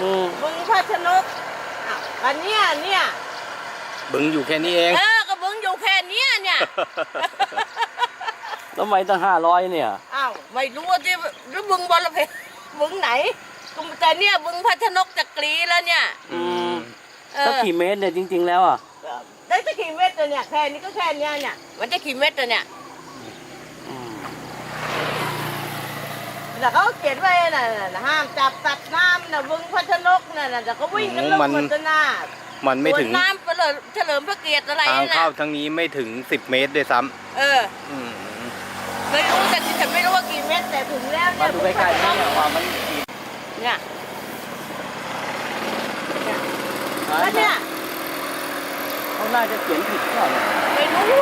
ชนกอ้าวอันเนี้ยเนี่ยบึงอยู่แค่นี้เอง เอ อก็บึงอยู่แค่เนี้ยเนี่ย แล้วทำไมตั้งห้าร้อยเนี่ย อ้าวไม่รู้ว่าที่หรือบึงบอลเพบึงไหนก็แต่เนี่ยบึงพัชนกจักรีแล้วเนี่ย อืม เอสักอกี่เมตรเนี่ยจริง ๆ แล้วอะ ได้สักกี่เม็ดตัวเนี่ยแค่นี้ก็แค่เนี้ยเนี่ยมันจะกี่เม็ดตัวเนี่ย อืม แต่เขาเขียนไว้น่ะน่ะห้ามจับสัตว์น้ำน่ะบึงพัชนกน่ะน่ะแต่เขาวิ่งกันลงมันหมดหน้ามันไม่ถึงสวนน้ำเฉลิมเฉลิมพระเกียรติอะไรทางน่ะเข้าทั้งนี้ไม่ถึง 10 เมตรด้วยซ้เออำอืมไม่รู้แต่ฉันไม่รู้ว่ากี่เม็ดแต่ถึงแล้วมาเนี่ยดูใกล้ๆนี่เนี่ยว่ามันกี่เนี่ยอะแล้วเนี่ยเขาน่าจะเขียนผิดหรือเปล่าเนี่ยไม่รู้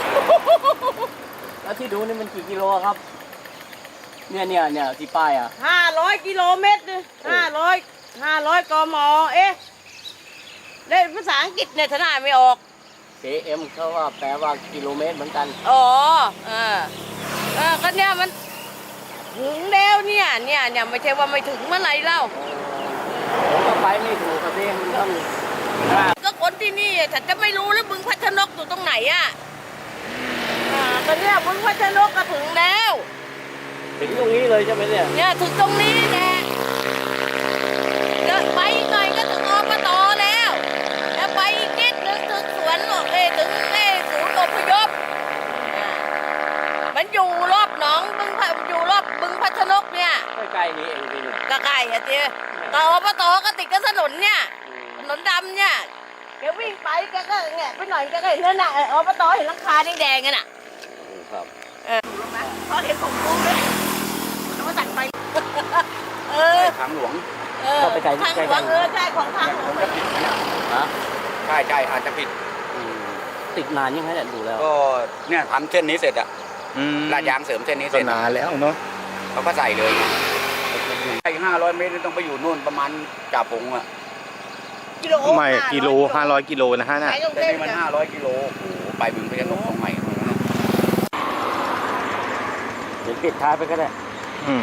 แล้วที่ดูนี่มันกี่กิโลครับ เนี่ยเนี่ยเนี่ยที่ป้ายอะห้าร้อยกิโลเมตรห้าร้อยห้าร้อยกมเอ๊ะเล่นภาษาอังกฤษเนี่ยทนายไม่ออก KM เขาว่าแปลว่ากิโลเมตรเหมือนกัน อ๋อเออเออก็เนี่ยมันถึงแล้วเนี่ยเนี่ยเนี่ยไม่ใช่ว่าไม่ถึงเมื่อไหร่เล่าผมก็ไปไม่ถูกกับเองมันต้องก็คนที่นี่ฉันจะไม่รู้แล้วบึงพัชนกอยู่ตรงไหนอะอ่าตอนเนี้ยบึงพัชนกก็ถึงแล้ว ถึงตรงนี้เลยใช่ไหมเนี่ย เนี่ยถึงตรงนี้แหละเดินไปอีกหน่อยก็ถึงอบตแล้ว แล้วไปอีกนิดนึงถึงสวนบอกเอยถึงเอยศูนย์อพยพอ่ามันอยู่รอบหนองบึงพะอยู่รอบบึงพัชนกเนี่ยใกล้ๆนี้เองจริงก็ใกล้อะเจ๊ต่ออบตก็ติดกับถนนเนี่ยถนนดำเนี่ยแกวิ่งไปแกก็เนี่ยไปหน่อยแกก็เห็นนั่นน่ะเอออบตเห็นหลังคาแดงๆกันน่ะครับ พอเห็นผมรู้เลยเขาก็ตัดไป เออ ทาง หลวง เออทางหลวงเออใช่ของทางหลวงเลยฮะใช่ใช่อาจจะผิด อืมติดนานยังไงเนี่ยดูแล้ว ก็เนี่ยทำเส้นนี้เสร็จอะอืมลาดยางเสริมเส้นนี้เสก็ร็จนานแล้วเนาะเขาก็ใส่เลยไอ้ห้าร้อยเมตรนี่ต้องไปอยู่นู่นประมาณจ่าพงอะกิโลไม่กิโล500กิโลนะฮะน่ะขายตรงแต่เส้นนี่มันเนี่ยห้าร้อยกิโลโอ้โหไปบึงพญานกตรงใหม่ เดี๋ยวปิดท้ายไปก็ได้อืม